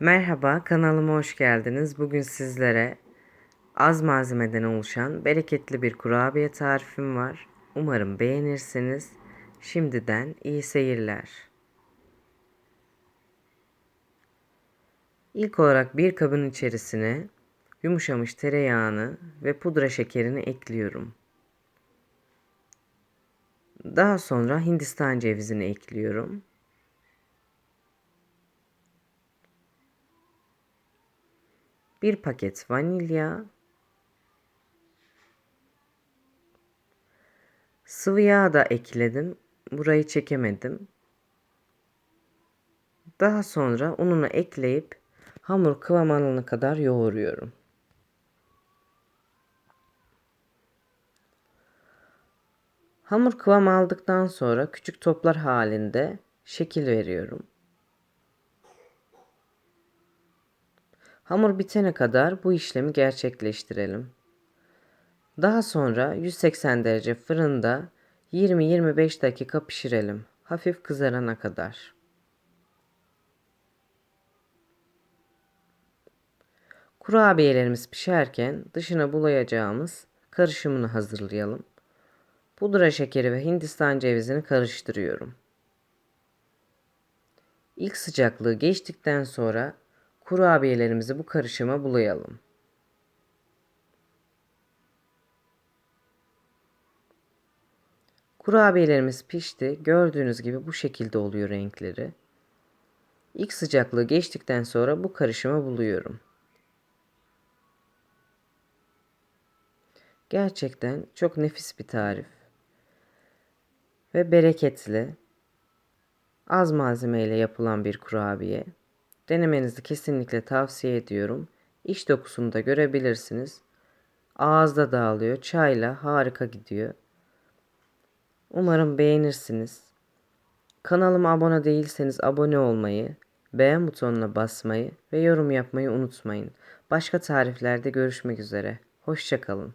Merhaba, kanalıma hoş geldiniz. Bugün sizlere az malzemeden oluşan bereketli bir kurabiye tarifim var. Umarım beğenirsiniz. Şimdiden iyi seyirler. İlk olarak bir kabın içerisine yumuşamış tereyağını ve pudra şekerini ekliyorum. Daha sonra hindistan cevizini ekliyorum. Bir paket vanilya, sıvı yağ da ekledim. Burayı çekemedim. Daha sonra ununu ekleyip hamur kıvam alana kadar yoğuruyorum. Hamur kıvam aldıktan sonra küçük toplar halinde şekil veriyorum. Hamur bitene kadar bu işlemi gerçekleştirelim. Daha sonra 180 derece fırında 20-25 dakika pişirelim. Hafif kızarana kadar. Kurabiyelerimiz pişerken dışına bulayacağımız karışımını hazırlayalım. Pudra şekeri ve hindistan cevizini karıştırıyorum. İlk sıcaklığı geçtikten sonra Kurabiyelerimizi bu karışıma bulayalım. Kurabiyelerimiz pişti. Gördüğünüz gibi bu şekilde oluyor renkleri. İlk sıcaklığı geçtikten sonra bu karışıma buluyorum. Gerçekten çok nefis bir tarif. Ve bereketli. Az malzemeyle yapılan bir kurabiye. Denemenizi kesinlikle tavsiye ediyorum. İç dokusunu da görebilirsiniz. Ağızda dağılıyor. Çayla harika gidiyor. Umarım beğenirsiniz. Kanalıma abone değilseniz abone olmayı, beğen butonuna basmayı ve yorum yapmayı unutmayın. Başka tariflerde görüşmek üzere. Hoşçakalın.